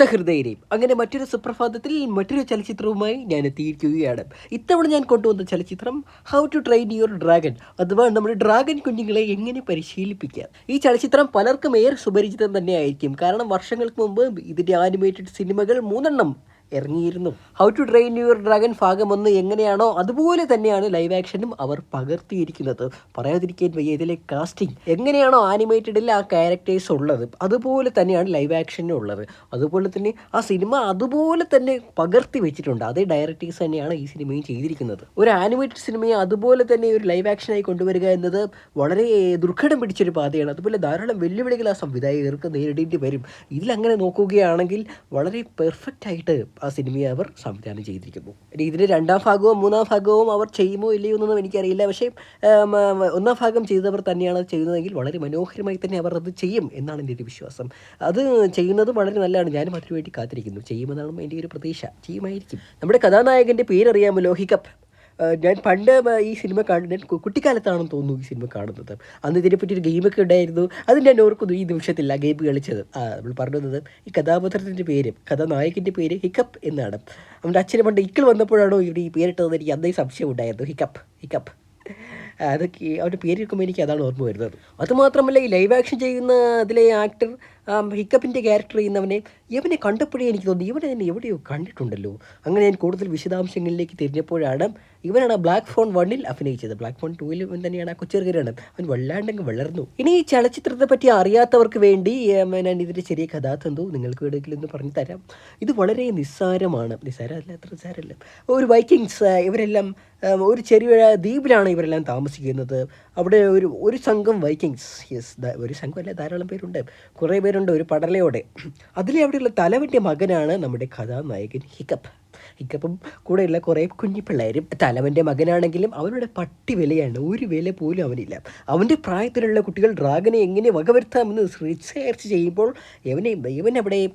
സഹൃദയരെയും അങ്ങനെ മറ്റൊരു സുപ്രഭാതത്തിൽ മറ്റൊരു ചലച്ചിത്രവുമായി ഞാൻ എത്തിയിരിക്കുകയാണ്. ഇത്തവണ ഞാൻ കൊണ്ടുവന്ന ചലച്ചിത്രം how to train your dragon അഥവാ നമ്മുടെ ഡ്രാഗൺ കുഞ്ഞുങ്ങളെ എങ്ങനെ പരിശീലിപ്പിക്കാം. ഈ ചലച്ചിത്രം പലർക്കും ഏറെ സുപരിചിതം തന്നെയായിരിക്കും. കാരണം വർഷങ്ങൾക്ക് മുമ്പ് ഇതിന്റെ ആനിമേറ്റഡ് സിനിമകൾ മൂന്നെണ്ണം ഇറങ്ങിയിരുന്നു. How to train your dragon ഭാഗം ഒന്ന് എങ്ങനെയാണോ അതുപോലെ തന്നെയാണ് ലൈവ് ആക്ഷനും അവർ പകർത്തിയിരിക്കുന്നത്. പറയാതിരിക്കാൻ വയ്യ ഇതിലെ കാസ്റ്റിംഗ് എങ്ങനെയാണോ ആനിമേറ്റഡിൽ ആ ക്യാരക്ടേഴ്സ് ഉള്ളത് അതുപോലെ തന്നെയാണ് ലൈവ് ആക്ഷനും ഉള്ളത്. അതുപോലെ തന്നെ ആ സിനിമ അതുപോലെ തന്നെ പകർത്തി വെച്ചിട്ടുണ്ട്. അതേ ഡയറക്ടേഴ്സ് തന്നെയാണ് ഈ സിനിമയും ചെയ്തിരിക്കുന്നത്. ഒരു ആനിമേറ്റഡ് സിനിമയെ അതുപോലെ തന്നെ ഒരു ലൈവ് ആക്ഷനായി കൊണ്ടുവരിക എന്നത് വളരെ ദുർഘടം പിടിച്ചൊരു പാതയാണ്. അതുപോലെ ധാരാളം വെല്ലുവിളികൾ ആ സംവിധായകർക്ക് നേരിടേണ്ടി വരും. ഇതിലങ്ങനെ നോക്കുകയാണെങ്കിൽ വളരെ പെർഫെക്റ്റ് ആയിട്ട് ആ സിനിമയെ അവർ സംവിധാനം ചെയ്തിരിക്കുന്നു. ഇനി ഇതിന്റെ രണ്ടാം ഭാഗവും മൂന്നാം ഭാഗവും അവർ ചെയ്യുമോ ഇല്ലയോ എന്നൊന്നും എനിക്കറിയില്ല. പക്ഷേ ഒന്നാം ഭാഗം ചെയ്തവർ തന്നെയാണ് ചെയ്യുന്നതെങ്കിൽ വളരെ മനോഹരമായി തന്നെ അവർ അത് ചെയ്യും എന്നാണ് എന്റെ ഒരു വിശ്വാസം. അത് ചെയ്യുന്നത് വളരെ നല്ലതാണ്. ഞാനും അതിനു വേണ്ടി കാത്തിരിക്കുന്നു. ചെയ്യുമെന്നാണ് എന്റെ ഒരു പ്രതീക്ഷ. ചെയ്യുമായിരിക്കും. നമ്മുടെ കഥാനായകന്റെ പേരറിയാമോ? ലോഹിക്കപ്പ് ഞാൻ പണ്ട് ഈ സിനിമ കാണുന്ന കുട്ടിക്കാലത്താണെന്ന് തോന്നുന്നു ഈ സിനിമ കാണുന്നത്. അന്ന് ഇതിനെപ്പറ്റി ഒരു ഗെയിമൊക്കെ ഉണ്ടായിരുന്നു. അത് ഞാൻ ഓർക്കുന്നു ഈ നിമിഷത്തിൽ ആ ഗെയിം കളിച്ചത്. ആ നമ്മൾ പറഞ്ഞു വന്നത് ഈ കഥാപാത്രത്തിന്റെ പേര് കഥാനായകന്റെ പേര് ഹിക്കപ്പ് എന്നാണ്. അവന്റെ അച്ഛനെ പണ്ട് ഇക്കിൾ വന്നപ്പോഴാണോ ഇവിടെ ഈ പേരിട്ടതെന്ന് എനിക്ക് അന്നേ സംശയം ഉണ്ടായിരുന്നു. Hiccup hiccup. അതൊക്കെ അവന്റെ പേര് കേൾക്കുമ്പോൾ എനിക്ക് അതാണ് ഓർമ്മ വരുന്നത്. അതുമാത്രമല്ല ഈ ലൈവ് ആക്ഷൻ ചെയ്യുന്ന അതിലെ ആക്ടർ ഹിക്കപ്പിന്റെ ക്യാരക്ടർ ചെയ്യുന്നവനെ ഇവനെ കണ്ടപ്പോഴേ എനിക്ക് തോന്നി ഇവനെ തന്നെ എവിടെയോ കണ്ടിട്ടുണ്ടല്ലോ. അങ്ങനെ ഞാൻ കൂടുതൽ വിശദാംശങ്ങളിലേക്ക് തിരിഞ്ഞപ്പോഴാണ് ഇവനാണ് ബ്ലാക്ക് ഫോൺ വണ്ണിൽ അഭിനയിച്ചത്. ബ്ലാക്ക് ഫോൺ ടൂവിൽ ഇവൻ തന്നെയാണ് ആ കൊച്ചെറുകരാണ് അവൻ വല്ലാണ്ടങ്ങ് വളർന്നു. ഇനി ഈ ചലച്ചിത്രത്തെ പറ്റി അറിയാത്തവർക്ക് വേണ്ടി ഞാൻ ഇതിന്റെ ചെറിയ കഥാതന്തു നിങ്ങൾക്ക് വേണമെങ്കിൽ ഒന്ന് പറഞ്ഞു തരാം. ഇത് വളരെ നിസ്സാരമാണ്. നിസ്സാരമല്ല അത്ര നിസ്സാരമല്ല. ഒരു വൈക്കിങ്സ് ഇവരെല്ലാം ഒരു ചെറിയ ദ്വീപിലാണ് ഇവരെല്ലാം താമസിക്കുന്നത്. അവിടെ ഒരു ഒരു സംഘം വൈക്കിങ്സ് യെസ് ഒരു സംഘം സംഘമല്ല ധാരാളം പേരുണ്ട്. കുറേ പേരുണ്ട് ഒരു പടലയോടെ. അതിലെ അവിടെയുള്ള തലവന്റെ മകനാണ് നമ്മുടെ കഥാനായകൻ ഹിക്കപ്പ് ഹിക്കപ്പും കൂടെയുള്ള കുറേ കുഞ്ഞിപ്പിള്ളേരും തലവന്റെ മകനാണെങ്കിലും അവരുടെ പട്ടി വിലയാണ്. ഒരു വില പോലും അവനില്ല. അവന്റെ പ്രായത്തിലുള്ള കുട്ടികൾ ഡ്രാഗനെ എങ്ങനെ വകവരുത്താമെന്ന് റിസേർച്ച് ചെയ്യുമ്പോൾ ഇവനെ ഇവൻ അവിടെ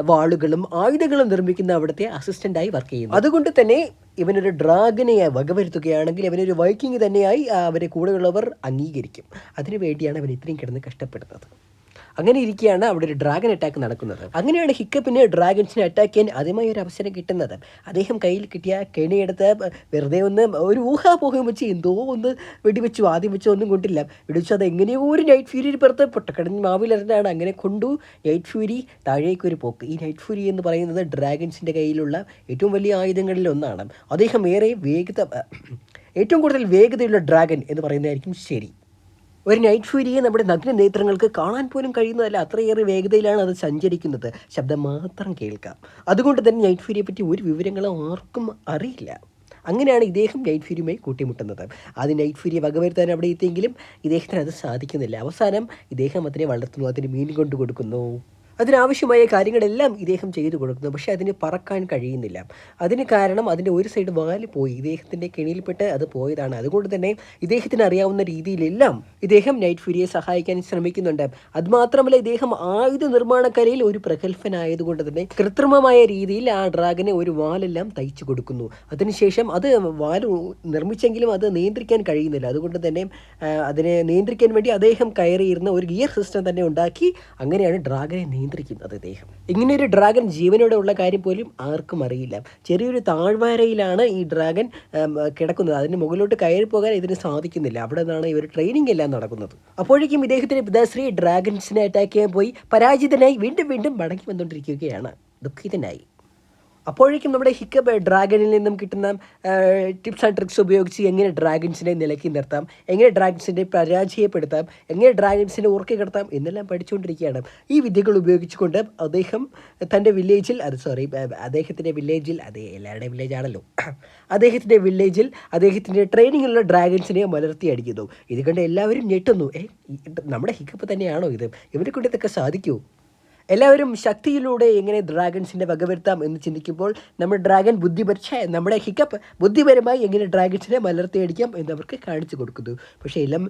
വാളുകളും ആയുധങ്ങളും നിർമ്മിക്കുന്ന അവിടുത്തെ അസിസ്റ്റന്റായി വർക്ക് ചെയ്യുന്നു. അതുകൊണ്ട് തന്നെ ഇവനൊരു ഡ്രാഗനെ വകവരുത്തുകയാണെങ്കിൽ ഇവനൊരു വൈക്കിങ് തന്നെയായി അവരെ കൂടെയുള്ളവർ അംഗീകരിക്കും. അതിനു വേണ്ടിയാണ് അവൻ ഇത്രയും കിടന്ന് കഷ്ടപ്പെടുന്നത്. അങ്ങനെ ഇരിക്കുകയാണ് അവിടെ ഒരു ഡ്രാഗൺ അറ്റാക്ക് നടക്കുന്നത്. അങ്ങനെയാണ് ഹിക്കപ്പിന് ഡ്രാഗൺസിനെ അറ്റാക്ക് ചെയ്യാൻ ആദ്യമായി ഒരു അവസരം കിട്ടുന്നത്. അദ്ദേഹം കയ്യിൽ കിട്ടിയ കെണിയെടുത്ത് വെറുതെ ഒന്ന് ഒരു ഊഹാപോഹം വെച്ച് എന്തോ ഒന്ന് വെടിവെച്ചു ആദ്യം വെച്ചു ഒന്നും കൊണ്ടില്ല. വെടിവെച്ചു അത് എങ്ങനെയോ ഒരു നൈറ്റ് ഫ്യൂരിയിൽ പുറത്ത് പൊട്ടക്കടഞ്ഞ് മാവിലെറിഞ്ഞാണ് അങ്ങനെ കൊണ്ടു. നൈറ്റ് ഫ്യൂരി താഴേക്ക് ഒരു പോക്ക്. ഈ നൈറ്റ് ഫ്യൂരി എന്ന് പറയുന്നത് ഡ്രാഗൺസിന്റെ കയ്യിലുള്ള ഏറ്റവും വലിയ ആയുധങ്ങളിൽ ഒന്നാണ്. അദ്ദേഹം ഏറെ വേഗത ഏറ്റവും കൂടുതൽ വേഗതയുള്ള ഡ്രാഗൺ എന്ന് പറയുന്നതായിരിക്കും ശരി. ഒരു നൈറ്റ് ഫ്യൂരിയെ നമ്മുടെ നഗ്ന നേത്രങ്ങൾക്ക് കാണാൻ പോലും കഴിയുന്നതല്ല. അത്രയേറെ വേഗതയിലാണ് അത് സഞ്ചരിക്കുന്നത്. ശബ്ദം മാത്രം കേൾക്കാം. അതുകൊണ്ട് തന്നെ നൈറ്റ് ഫ്യൂരിയെ പറ്റി ഒരു വിവരങ്ങളും ആർക്കും അറിയില്ല. അങ്ങനെയാണ് ഇദ്ദേഹം നൈറ്റ് ഫ്യൂരിയുമായി കൂട്ടിമുട്ടുന്നത്. അത് നൈറ്റ് ഫ്യൂരിയെ വകവരുത്താൻ അവിടെ എത്തിയെങ്കിലും ഇദ്ദേഹത്തിന് അത് സാധിക്കുന്നില്ല. അവസാനം ഇദ്ദേഹം അതിനെ വളർത്തുന്നു. അതിന് മീൻ കൊണ്ടു കൊടുക്കുന്നു അതിനാവശ്യമായ കാര്യങ്ങളെല്ലാം ഇദ്ദേഹം ചെയ്തു കൊടുക്കുന്നു. പക്ഷേ അതിന് പറക്കാൻ കഴിയുന്നില്ല. അതിന് കാരണം അതിന്റെ ഒരു സൈഡ് വാൽ പോയി. ഇദ്ദേഹത്തിന്റെ കെണിയിൽപ്പെട്ട് അത് പോയതാണ്. അതുകൊണ്ട് തന്നെ ഇദ്ദേഹത്തിന് അറിയാവുന്ന രീതിയിലെല്ലാം ഇദ്ദേഹം നൈറ്റ് ഫ്യൂരിയെ സഹായിക്കാൻ ശ്രമിക്കുന്നുണ്ട്. അതുമാത്രമല്ല ഇദ്ദേഹം ആയുധ നിർമ്മാണക്കരയിൽ ഒരു പ്രഗത്ഭനായതുകൊണ്ട് തന്നെ കൃത്രിമമായ രീതിയിൽ ആ ഡ്രാഗനെ ഒരു വാലെല്ലാം തയ്ച്ചു കൊടുക്കുന്നു. അതിനുശേഷം അത് വാൽ നിർമ്മിച്ചെങ്കിലും അത് നിയന്ത്രിക്കാൻ കഴിയുന്നില്ല. അതുകൊണ്ട് തന്നെ അതിനെ നിയന്ത്രിക്കാൻ വേണ്ടി അദ്ദേഹം കയറിയിരുന്ന ഒരു ഗിയർ സിസ്റ്റം തന്നെ ഉണ്ടാക്കി അങ്ങനെയാണ് ഡ്രാഗനെ നിയന്ത്രിക്കുന്നത് അദ്ദേഹം ഇങ്ങനെ ഒരു ഡ്രാഗൺ ജീവനോടെ ഉള്ള കാര്യം പോലും ആർക്കും അറിയില്ല. ചെറിയൊരു താഴ്വാരയിലാണ് ഈ ഡ്രാഗൺ കിടക്കുന്നത്. അതിന് മുകളിലോട്ട് കയറി പോകാൻ ഇതിന് സാധിക്കുന്നില്ല. അവിടെ നിന്നാണ് ഇവർ ട്രെയിനിങ് എല്ലാം നടക്കുന്നത്. അപ്പോഴേക്കും ഇദ്ദേഹത്തിന്റെ പിതാശ്രീ ഡ്രാഗൺസിനെ അറ്റാക്ക് ചെയ്യാൻ പോയി. പരാജിതനായി വീണ്ടും വീണ്ടും മടങ്ങി വന്നുകൊണ്ടിരിക്കുകയാണ്. ദുഃഖിതനായി. അപ്പോഴേക്കും നമ്മുടെ ഹിക്കബ് ഡ്രാഗണിൽ നിന്നും കിട്ടുന്ന ടിപ്സ് ആൻഡ് ട്രിക്സ് ഉപയോഗിച്ച് എങ്ങനെ ഡ്രാഗൺസിനെ നിലക്കി നിർത്താം എങ്ങനെ ഡ്രാഗൺസിനെ പരാജയപ്പെടുത്താം എങ്ങനെ ഡ്രാഗൺസിനെ ഉറക്കി കിടത്താം എന്നെല്ലാം പഠിച്ചുകൊണ്ടിരിക്കുകയാണ്. ഈ വിദ്യകൾ ഉപയോഗിച്ചുകൊണ്ട് അദ്ദേഹം തന്റെ വില്ലേജിൽ അത് സോറി അദ്ദേഹത്തിന്റെ വില്ലേജിൽ അതെ എല്ലാവരുടെയും വില്ലേജ് ആണല്ലോ. അദ്ദേഹത്തിന്റെ വില്ലേജിൽ അദ്ദേഹത്തിന്റെ ട്രെയിനിങ്ങിലുള്ള ഡ്രാഗൺസിനെ മലർത്തി അടിക്കുന്നു. ഇത് കണ്ട് എല്ലാവരും ഞെട്ടുന്നു. ഏ നമ്മുടെ ഹിക്കപ്പ് തന്നെയാണോ ഇത്? ഇവരെ കൊണ്ട് ഇതൊക്കെ സാധിക്കുമോ എല്ലാവരും ശക്തിയിലൂടെ എങ്ങനെ ഡ്രാഗൺസിനെ വകവരുത്താം എന്ന് ചിന്തിക്കുമ്പോൾ നമ്മൾ ഡ്രാഗൺ ബുദ്ധിപരിച്ച നമ്മുടെ ഹിക്കപ്പ് ബുദ്ധിപരമായി എങ്ങനെ ഡ്രാഗൺസിനെ മലർത്തിയടിക്കാം എന്നവർക്ക് കാണിച്ചു കൊടുക്കുന്നു. പക്ഷേ എല്ലാം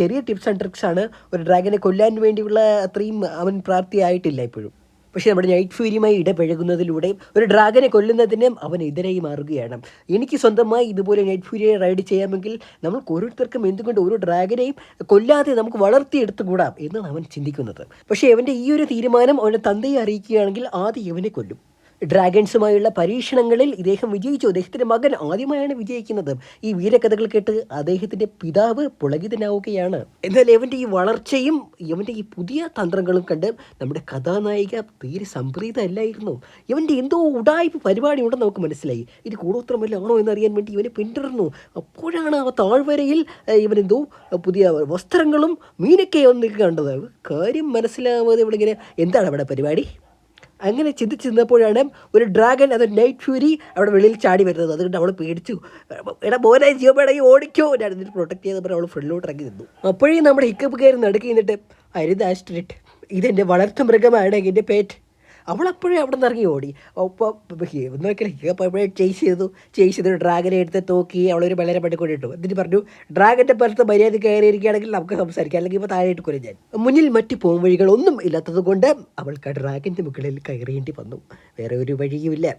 ചെറിയ ടിപ്സ് ആൻഡ് ട്രിക്സ് ആണ് ഒരു ഡ്രാഗനെ കൊല്ലാൻ വേണ്ടിയുള്ള അത്രയും അവൻ പ്രാപ്തിയായിട്ടില്ല ഇപ്പോഴും. പക്ഷേ നമ്മുടെ നൈറ്റ് ഫ്യൂരിയുമായി ഇടപഴകുന്നതിലൂടെ ഒരു ഡ്രാഗനെ കൊല്ലുന്നതിന് അവൻ എതിരായി മാറുകയാണ്. എനിക്ക് സ്വന്തമായി ഇതുപോലെ നൈറ്റ് ഫ്യൂരിയെ റൈഡ് ചെയ്യാമെങ്കിൽ നമുക്ക് ഓരോരുത്തർക്കും എന്തുകൊണ്ട് ഒരു ഡ്രാഗനെയും കൊല്ലാതെ നമുക്ക് വളർത്തിയെടുത്തുകൂടാം എന്നാണ് അവൻ ചിന്തിക്കുന്നത്. പക്ഷേ അവന്റെ ഈ ഒരു തീരുമാനം അവന്റെ തന്തയെ അറിയിക്കുകയാണെങ്കിൽ ആദ്യം ഇവനെ കൊല്ലും. ഡ്രാഗൺസുമായുള്ള പരീക്ഷണങ്ങളിൽ ഇദ്ദേഹം വിജയിച്ചു. അദ്ദേഹത്തിന്റെ മകൻ ആദ്യമായാണ് വിജയിക്കുന്നത്. ഈ വീരകഥകൾ കേട്ട് അദ്ദേഹത്തിന്റെ പിതാവ് പുളകിതനാവുകയാണ്. എന്നാൽ ഇവന്റെ ഈ വളർച്ചയും ഇവന്റെ ഈ പുതിയ തന്ത്രങ്ങളും കണ്ട് നമ്മുടെ കഥാനായിക തീരെ സംപ്രീതമല്ലായിരുന്നു. ഇവന്റെ എന്തോ ഉടായ്പ പരിപാടി ഉണ്ടെന്ന് നമുക്ക് മനസ്സിലായി. ഇത് കൂടോത്രമല്ലാണോ എന്നറിയാൻ വേണ്ടി ഇവനെ പിന്തുടർന്നു. അപ്പോഴാണ് ആ താഴ്വരയിൽ ഇവനെന്തോ പുതിയ വസ്ത്രങ്ങളും മീനൊക്കെ ഒന്ന് കണ്ടത് കാര്യം മനസ്സിലാവാതെ ഇവിടെ ഇങ്ങനെ എന്താണ് അവിടെ പരിപാടി? അങ്ങനെ ചിന്തിച്ച് നിന്നപ്പോഴാണ് ഒരു ഡ്രാഗൺ അത് നൈറ്റ് ഫ്യൂരി അവിടെ വെളിയിൽ ചാടി വരുന്നത്. അതുകൊണ്ട് അവൾ പേടിച്ചു. എടാ മോനെ ജിയോബേടെ ഓടിക്കോ. ഞാൻ എന്നിട്ട് പ്രൊട്ടക്ട് ചെയ്ത് പറഞ്ഞ് അവൾ ഫ്രണ്ടിലോട്ട് ഇറങ്ങി നിന്നു. അപ്പോഴേ നമ്മുടെ ഹിക്കപ്പ് കയറി നടുക്കി നിന്നിട്ട് അരുത് ആസ്ട്രിറ്റ് ഇതെന്റെ വളർത്തു മൃഗമാണ് എന്റെ പേറ്റ് അവൾ അവിടെ നിന്ന് ഇറങ്ങി ഓടി. ഒപ്പം നോക്കിയാൽ ചേസ് ചെയ്തു. ചേസ് ചെയ്ത് ഡ്രാഗനെ എടുത്ത് തോക്കി അവളൊരു വളരെ പട്ടിക്കൊണ്ട് ഇട്ടു. എന്നിട്ട് പറഞ്ഞു ഡ്രാഗന്റെ പുറത്ത് മര്യാദ കയറിയിരിക്കുകയാണെങ്കിൽ നമുക്ക് സംസാരിക്കാം. അല്ലെങ്കിൽ ഇപ്പോൾ താഴെ ഇട്ട് ഞാൻ. മുന്നിൽ മറ്റ് പോംവഴികളൊന്നും ഇല്ലാത്തത് കൊണ്ട് അവൾക്ക് ആ ഡ്രാഗന്റെ മുകളിൽ കയറേണ്ടി വന്നു. വേറെ ഒരു വഴിയുമില്ല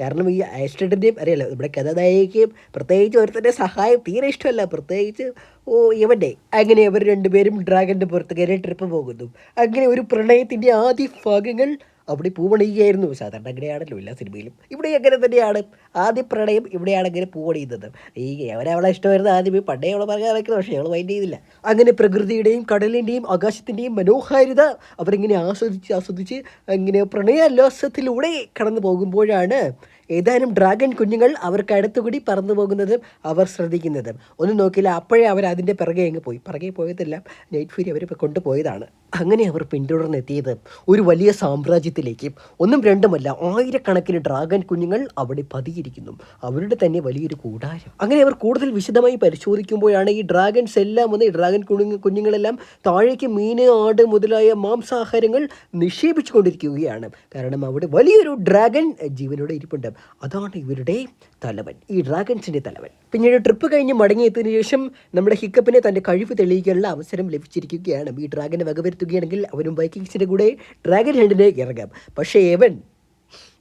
കാരണം ഈ ആക്സിഡന്റിന്റെയും അറിയാലോ നമ്മുടെ കഥാനായികയും പ്രത്യേകിച്ച് ഒരുത്തന്റെ സഹായം തീരെ ഇഷ്ടമല്ല. പ്രത്യേകിച്ച് ഓ ഇവന്റെ അങ്ങനെ അവർ രണ്ടുപേരും ഡ്രാഗന്റെ പുറത്ത് കയറി ട്രിപ്പ് പോകുന്നു. അങ്ങനെ ഒരു പ്രണയത്തിന്റെ ആദ്യ ഭാഗങ്ങൾ അവിടെ പൂവണിയുകയായിരുന്നു. സാധാരണ അങ്ങനെയാണല്ലോ എല്ലാ സിനിമയിലും. ഇവിടെ അങ്ങനെ തന്നെയാണ്. ആദ്യ പ്രണയം ഇവിടെയാണ് അങ്ങനെ പൂവണിയുന്നത്. ഈ അവരവളെ ഇഷ്ടമായിരുന്നു ആദ്യമേ. പണ്ടേ അവളെ പറയാൻ വയ്ക്കുന്നത് പക്ഷേ അവൾ വൈൻഡ് ചെയ്തില്ല. അങ്ങനെ പ്രകൃതിയുടെയും കടലിന്റെയും ആകാശത്തിന്റെയും മനോഹാരിത അവരിങ്ങനെ ആസ്വദിച്ച് ആസ്വദിച്ച് അങ്ങനെ പ്രണയോല്ലാസത്തിലൂടെ കടന്നു പോകുമ്പോഴാണ് ഏതാനും ഡ്രാഗൺ കുഞ്ഞുങ്ങൾ അവർക്ക് അടുത്തുകൂടി പറന്നു പോകുന്നതും അവർ ശ്രദ്ധിക്കുന്നതും. ഒന്നും നോക്കില്ല അപ്പോഴേ അവർ അതിന്റെ പിറകെ അങ്ങ് പോയി. പിറകെ പോയതെല്ലാം നൈറ്റ് ഫ്യൂരി അവർ കൊണ്ടുപോയതാണ്. അങ്ങനെ അവർ പിന്തുടർന്നെത്തിയത് ഒരു വലിയ സാമ്രാജ്യത്തിലേക്ക്. ഒന്നും രണ്ടുമല്ല ആയിരക്കണക്കിന് ഡ്രാഗൺ കുഞ്ഞുങ്ങൾ അവിടെ പതിയിരിക്കുന്നു. അവരുടെ തന്നെ വലിയൊരു കൂടാരം. അങ്ങനെ അവർ കൂടുതൽ വിശദമായി പരിശോധിക്കുമ്പോഴാണ് ഈ ഡ്രാഗൺസ് എല്ലാം വന്ന് ഈ ഡ്രാഗൺ കുഞ്ഞു കുഞ്ഞുങ്ങളെല്ലാം താഴേക്ക് മീന് ആട് മുതലായ മാംസാഹാരങ്ങൾ നിക്ഷേപിച്ചു കൊണ്ടിരിക്കുകയാണ് കാരണം അവിടെ വലിയൊരു ഡ്രാഗൺ ജീവനോടെ ഇരിപ്പുണ്ട്. അതാണ് ഇവരുടെ തലവൻ ഈ ഡ്രാഗൺസിന്റെ തലവൻ. പിന്നീട് ട്രിപ്പ് കഴിഞ്ഞ് മടങ്ങിയെത്തിയതിനു ശേഷം നമ്മുടെ ഹിക്കപ്പിനെ തന്റെ കഴിവ് തെളിയിക്കാനുള്ള അവസരം ലഭിച്ചിരിക്കുകയാണ്. ഈ ഡ്രാഗനെ വകവരുത്തുകയാണെങ്കിൽ അവനും വൈക്കിങ്സിന്റെ കൂടെ ഡ്രാഗൺ ഹെഡിനെ ഇറങ്ങാം. പക്ഷേ ഏവൻ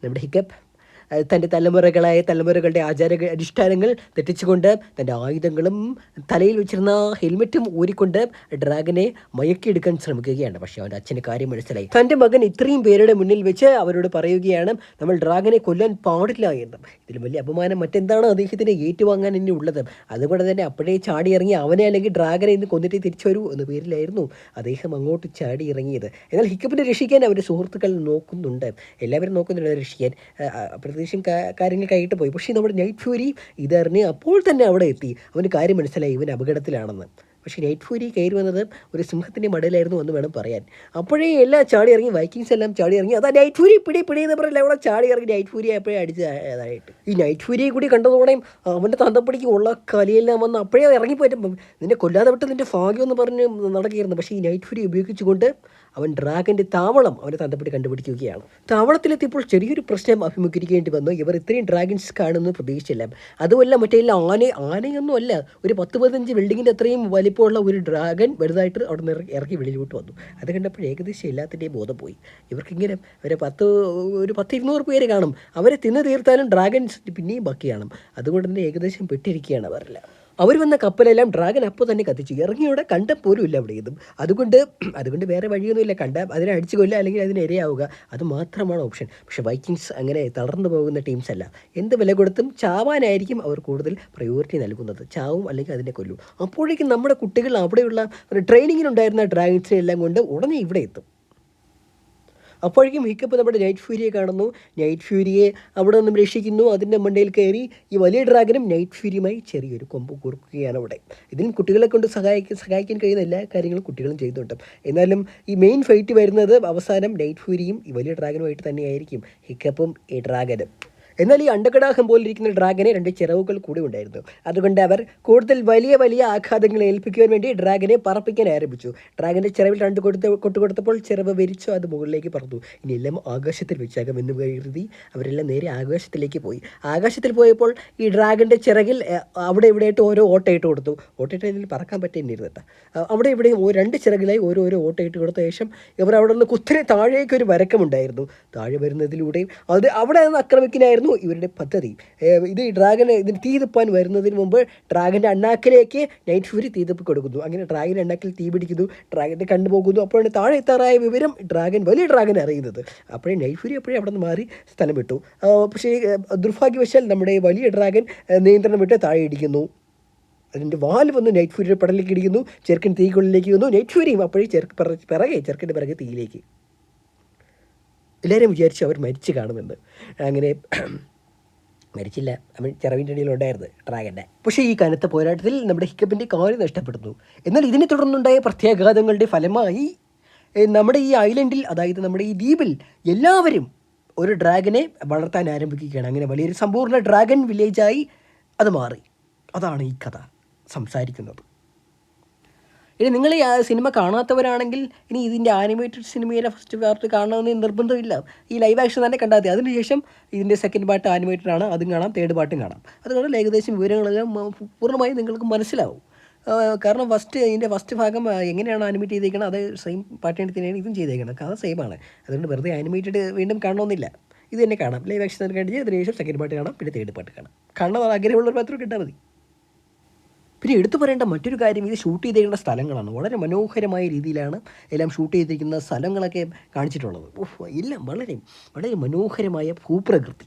നമ്മുടെ ഹിക്കപ്പ്? തന്റെ തലമുറകളായ തലമുറകളുടെ ആചാര അനുഷ്ഠാനങ്ങൾ തെറ്റിച്ചുകൊണ്ട് തന്റെ ആയുധങ്ങളും തലയിൽ വെച്ചിരുന്ന ഹെൽമെറ്റും ഊരിക്കൊണ്ട് ഡ്രാഗനെ മയക്കിയെടുക്കാൻ ശ്രമിക്കുകയാണ്. പക്ഷേ അവന്റെ അച്ഛന് കാര്യം മനസ്സിലായി. തന്റെ മകൻ ഇത്രയും പേരുടെ മുന്നിൽ വെച്ച് അവരോട് പറയുകയാണ് നമ്മൾ ഡ്രാഗനെ കൊല്ലാൻ പാടില്ല എന്ന്. ഇതിലും വലിയ അപമാനം മറ്റെന്താണ് അദ്ദേഹത്തിന് ഏറ്റുവാങ്ങാൻ ഇനി ഉള്ളത്? അതുകൊണ്ട് തന്നെ അപ്പോഴേ ചാടി ഇറങ്ങി അവനെ അല്ലെങ്കിൽ ഡ്രാഗനെ ഇന്ന് കൊന്നിട്ട് തിരിച്ചു വരൂ എന്ന പേരിലായിരുന്നു അദ്ദേഹം അങ്ങോട്ട് ചാടി ഇറങ്ങിയത് എന്നാൽ ഹിക്കപ്പിനെ രക്ഷിക്കാൻ അവരുടെ സുഹൃത്തുക്കൾ നോക്കുന്നുണ്ട്. എല്ലാവരും നോക്കുന്നുണ്ട് രക്ഷിക്കാൻ. കാ- കാര്യങ്ങൾ കൈയിട്ട് പോയി. പക്ഷേ നമ്മുടെ നൈറ്റ് ഫ്യൂരി ഇതറിഞ്ഞ് അപ്പോൾ തന്നെ അവിടെ എത്തി. അവന് കാര്യം മനസ്സിലായി ഇവൻ അപകടത്തിലാണെന്ന്. പക്ഷേ നൈറ്റ് ഫ്യൂരി കയറി വന്നത് ഒരു സിംഹത്തിന്റെ മടയിലായിരുന്നു എന്ന് വേണം പറയാൻ. അപ്പോഴേ എല്ലാ ചാടി ഇറങ്ങി വൈക്കിങ്സ് എല്ലാം ചാടി ഇറങ്ങി അതാ നൈറ്റ് ഫ്യൂരി പിടി പിടി എന്ന് പറഞ്ഞില്ല അവിടെ ചാടി ഇറങ്ങി നൈറ്റ് ഫ്യൂരി അപ്പോഴേ അടിച്ച് അതായിട്ട്. ഈ നൈറ്റ് ഫ്യൂരിയെ കൂടി കണ്ടതോടെയും അവന്റെ തന്തപ്പടിക്ക് ഉള്ള കലിയെല്ലാം വന്ന് അപ്പോഴേ ഇറങ്ങിപ്പോയിട്ടും നിന്നെ കൊല്ലാതെ വിട്ട് നിന്റെ ഭാഗ്യമെന്ന് പറഞ്ഞ് നടക്കുകയായിരുന്നു. പക്ഷേ ഈ നൈറ്റ് ഫ്യൂരി ഉപയോഗിച്ചുകൊണ്ട് അവൻ ഡ്രാഗന്റെ താവളം അവന്റെ തന്തപ്പടി കണ്ടുപിടിക്കുകയാണ്. താവളത്തിലെത്തിയപ്പോൾ ചെറിയൊരു പ്രശ്നം അഭിമുഖീകരിക്കേണ്ടി വന്നു. ഇവർ ഇത്രയും ഡ്രാഗൻസ് കാണുമെന്ന് പ്രതീക്ഷിച്ചില്ല. അതുമല്ല മറ്റേ ആന ആനയൊന്നും അല്ല ഒരു പത്ത് പതിനഞ്ച് ബിൽഡിങ്ങിന്റെ അത്രയും വലിപ്പമുള്ള ഒരു ഡ്രാഗൺ വലുതായിട്ട് അവിടെ നിന്ന് ഇറക്കി വെളിയിലോട്ട് വന്നു. അത് കണ്ടപ്പോൾ ഏകദേശം എല്ലാത്തിന്റെയും ബോധം പോയി. ഇവർക്കിങ്ങനെ ഒരു പത്ത് ഒരു പത്ത് ഇരുന്നൂറ് പേര് കാണും. അവരെ തിന്നു തീർത്താലും ഡ്രാഗൺസ് പിന്നെയും ബാക്കിയാണ്. അതുകൊണ്ട് തന്നെ ഏകദേശം പെട്ടിരിക്കുകയാണ് അവരെല്ലാം. അവർ വന്ന കപ്പലെല്ലാം ഡ്രാഗൻ അപ്പോൾ തന്നെ കത്തിച്ചു. ഇറങ്ങിയോടെ കണ്ട പോലും ഇല്ല അവിടെ ഇതും. അതുകൊണ്ട് അതുകൊണ്ട് വേറെ വഴിയൊന്നുമില്ല. കണ്ട അതിനെ അടിച്ചു കൊല്ലുക അല്ലെങ്കിൽ അതിന് ഇരയാവുക. അത് മാത്രമാണ് ഓപ്ഷൻ പക്ഷെ വൈക്കിങ്സ് അങ്ങനെ തളർന്നു പോകുന്ന ടീംസ് അല്ല. എന്ത് വില കൊടുത്തും ചാവാനായിരിക്കും അവർ കൂടുതൽ പ്രയോറിറ്റി നൽകുന്നത്. ചാവും അല്ലെങ്കിൽ അതിനെ കൊല്ലും. അപ്പോഴേക്കും നമ്മുടെ കുട്ടികൾ അവിടെയുള്ള ട്രെയിനിങ്ങിനുണ്ടായിരുന്ന ഡ്രാഗൻസിനെ എല്ലാം കൊണ്ട് ഉടനെ ഇവിടെ എത്തും. അപ്പോഴേക്കും ഹിക്കപ്പ് നമ്മുടെ നൈറ്റ് ഫ്യൂരിയെ കാണുന്നു. നൈറ്റ് ഫ്യൂരിയെ അവിടെ നിന്നും രക്ഷിക്കുന്നു. അതിന്റെ മണ്ടയിൽ കയറി ഈ വലിയ ഡ്രാഗനും നൈറ്റ് ഫ്യൂരിയുമായി ചെറിയൊരു കൊമ്പ് കുറുക്കുകയാണ് അവിടെ. ഇതിന് കുട്ടികളെ കൊണ്ട് സഹായിക്കാൻ സഹായിക്കാൻ കഴിയുന്ന എല്ലാ കാര്യങ്ങളും കുട്ടികളും ചെയ്യുന്നുണ്ട് എന്നാലും ഈ മെയിൻ ഫൈറ്റ് വരുന്നത് അവസാനം നൈറ്റ് ഫ്യൂരിയും ഈ വലിയ ഡ്രാഗനുമായിട്ട് തന്നെയായിരിക്കും. ഹിക്കപ്പും ഈ ഡ്രാഗനും എന്നാൽ ഈ അണ്ടകടാഹം പോലിരിക്കുന്ന ഡ്രാഗനെ രണ്ട് ചിറവുകൾ കൂടി ഉണ്ടായിരുന്നു. അതുകൊണ്ട് അവർ കൂടുതൽ വലിയ വലിയ ആഘാതങ്ങൾ ഏൽപ്പിക്കുവാൻ വേണ്ടി ഡ്രാഗനെ പറപ്പിക്കാൻ ആരംഭിച്ചു. ഡ്രാഗന്റെ ചിറവിൽ രണ്ട് കൊടുത്ത് കൊട്ടു കൊടുത്തപ്പോൾ ചിറവ് വിരിച്ചു അത് മുകളിലേക്ക് പറന്നു. ഇനി എല്ലാം ആകാശത്തിൽ വെച്ചാകും എന്ന് കരുതി അവരെല്ലാം നേരെ ആകാശത്തിലേക്ക് പോയി. ആകാശത്തിൽ പോയപ്പോൾ ഈ ഡ്രാഗന്റെ ചിറകിൽ അവിടെ ഇവിടെയായിട്ട് ഓരോ ഓട്ടയിട്ട് കൊടുത്തു. ഓട്ടയിട്ട് ഇതിൽ പറക്കാൻ പറ്റിയിരുന്നിരുന്നു കേട്ടോ. അവിടെ ഇവിടെയും രണ്ട് ചിറകിലായി ഓരോരോ ഓട്ടയിട്ട് കൊടുത്ത ശേഷം ഇവർ അവിടെ നിന്ന് കുത്തിരി താഴേക്ക് ഒരു വരക്കമുണ്ടായിരുന്നു. താഴെ വരുന്നതിലൂടെയും അത് അവിടെ നിന്ന് ആക്രമിക്കാനായിരുന്നു ഇവരുടെ പദ്ധതി. ഇത് ഡ്രാഗൻ ഇതിന് ഇതിന് തീതിപ്പാൻ വരുന്നതിന് മുമ്പ് ഡ്രാഗന്റെ അണ്ണാക്കിലേക്ക് നൈറ്റ് ഫ്യൂരി തുപ്പി കൊടുക്കുന്നു. അങ്ങനെ ഡ്രാഗൻ അണ്ണാക്കിൽ തീ പിടിക്കുന്നു ഡ്രാഗന്റെ കണ്ടുപോകുന്നു അപ്പോഴാണ് താഴെ എത്താറായ വിവരം ഡ്രാഗൻ വലിയ ഡ്രാഗൻ അറിയുന്നത്. അപ്പോഴേ നൈറ്റ് ഫ്യൂരി അപ്പോഴേ അവിടെ നിന്ന് മാറി സ്ഥലം വിട്ടു. പക്ഷേ ദുർഭാഗ്യവശാൽ നമ്മുടെ വലിയ ഡ്രാഗൻ നിയന്ത്രണം വിട്ട് താഴെ ഇടിക്കുന്നു. അതിന്റെ വാൽ വന്ന് നൈറ്റ് ഫ്യൂരിയുടെ പടലിലേക്ക് ഇടിക്കുന്നു. ചെറുക്കൻ തീക്കുള്ളിലേക്ക് വന്നു. നൈറ്റ് ഫ്യൂരിയും അപ്പോഴേ ചെറുക്ക് പിറ- പിറകെ ചെറുക്കന്റെ പിറകെ തീയിലേക്ക്. എല്ലാവരും വിചാരിച്ചു അവർ മരിച്ചു കാണുമെന്ന്. അങ്ങനെ മരിച്ചില്ല. അവൻ ചിറവിന്റെ ഇടയിലുണ്ടായിരുന്നു ഡ്രാഗന്റെ. പക്ഷേ ഈ കനത്ത പോരാട്ടത്തിൽ നമ്മുടെ ഹിക്കപ്പിന്റെ കാൽ നഷ്ടപ്പെടുന്നു. എന്നാൽ ഇതിനെ തുടർന്നുണ്ടായ പ്രത്യാഘാതങ്ങളുടെ ഫലമായി നമ്മുടെ ഈ ഐലൻഡിൽ അതായത് നമ്മുടെ ഈ ദ്വീപിൽ എല്ലാവരും ഒരു ഡ്രാഗനെ വളർത്താൻ ആരംഭിക്കുകയാണ്. അങ്ങനെ വലിയൊരു സമ്പൂർണ ഡ്രാഗൺ വില്ലേജായി അത് മാറി. അതാണ് ഈ കഥ. സംസാരിക്കുന്നത്. ഇനി നിങ്ങൾ ഈ സിനിമ കാണാത്തവരാണെങ്കിൽ ഇനി ഇതിന്റെ ആനിമേറ്റഡ് സിനിമയിലെ ഫസ്റ്റ് പാർട്ട് കാണണമെന്ന് നിർബന്ധമില്ല. ഈ ലൈവ് ആക്ഷൻ തന്നെ കണ്ടാൽ മതി. അതിനുശേഷം ഇതിന്റെ സെക്കൻഡ് പാർട്ട് ആനിമേറ്റഡ് ആണ്. അതും കാണാം. തേർഡ് പാർട്ടും കാണാം. അതുകൊണ്ട് ഏകദേശം വിവരങ്ങളെല്ലാം പൂർണമായി നിങ്ങൾക്ക് മനസ്സിലാവും. കാരണം ഫസ്റ്റ് ഇതിന്റെ ഫസ്റ്റ് ഭാഗം എങ്ങനെയാണ് ആനിമേറ്റ് ചെയ്തേക്കുന്നത് അത് സെയിം പാറ്റേണിൽ തന്നെയാണ് ഇതും ചെയ്തേക്കുന്നത് കഥ സെയിം ആണ്. അതുകൊണ്ട് വെറുതെ ആനിമേറ്റഡ് വീണ്ടും കാണണമെന്നില്ല. ഇത് തന്നെ കാണാം. ലൈവ് ആക്ഷൻ കണ്ടിട്ട് അതിനുശേഷം സെക്കൻഡ് പാർട്ട് കാണാം. പിന്നെ തേർഡ് പാർട്ട് കാണാം. കാണണം ആഗ്രഹമുള്ളവർ മാത്രം കിട്ടാൽ മതി. പിന്നെ എടുത്തു പറയേണ്ട മറ്റൊരു കാര്യം ഇത് ഷൂട്ട് ചെയ്തിരിക്കുന്ന സ്ഥലങ്ങളാണ്. വളരെ മനോഹരമായ രീതിയിലാണ് എല്ലാം ഷൂട്ട് ചെയ്തിരിക്കുന്ന സ്ഥലങ്ങളൊക്കെ കാണിച്ചിട്ടുള്ളത്. എല്ലാം വളരെ വളരെ മനോഹരമായ ഭൂപ്രകൃതി.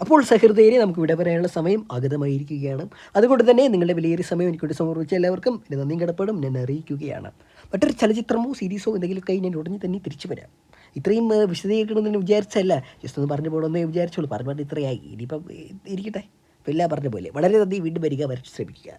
അപ്പോൾ സഹൃദയരെ നമുക്ക് വിട പറയാനുള്ള സമയം അഗതമായിരിക്കുകയാണ്. അതുകൊണ്ട് തന്നെ നിങ്ങളുടെ വിലയേറിയ സമയം എനിക്കൂടി സമർപ്പിച്ച എല്ലാവർക്കും എന്റെ നന്ദിയും കടപ്പാടും ഞാൻ അറിയിക്കുകയാണ്. മറ്റൊരു ചലച്ചിത്രമോ സീരീസോ എന്തെങ്കിലുമൊക്കെ ഞാൻ ഉടനെ തന്നെ തിരിച്ചു വരാം. ഇത്രയും വിശദീകരിക്കണമെന്ന് വിചാരിച്ചല്ല. ജസ്റ്റ് ഒന്ന് പറഞ്ഞു പോകണമെന്നേ വിചാരിച്ചോളൂ പറഞ്ഞു പറഞ്ഞ് ഇത്രയായി. ഇനിയിപ്പം ഇരിക്കട്ടെ. എല്ലാം പറഞ്ഞ പോലെ വളരെ നന്ദി വീണ്ടും വരിക വരച്ച് ശ്രമിക്കുക.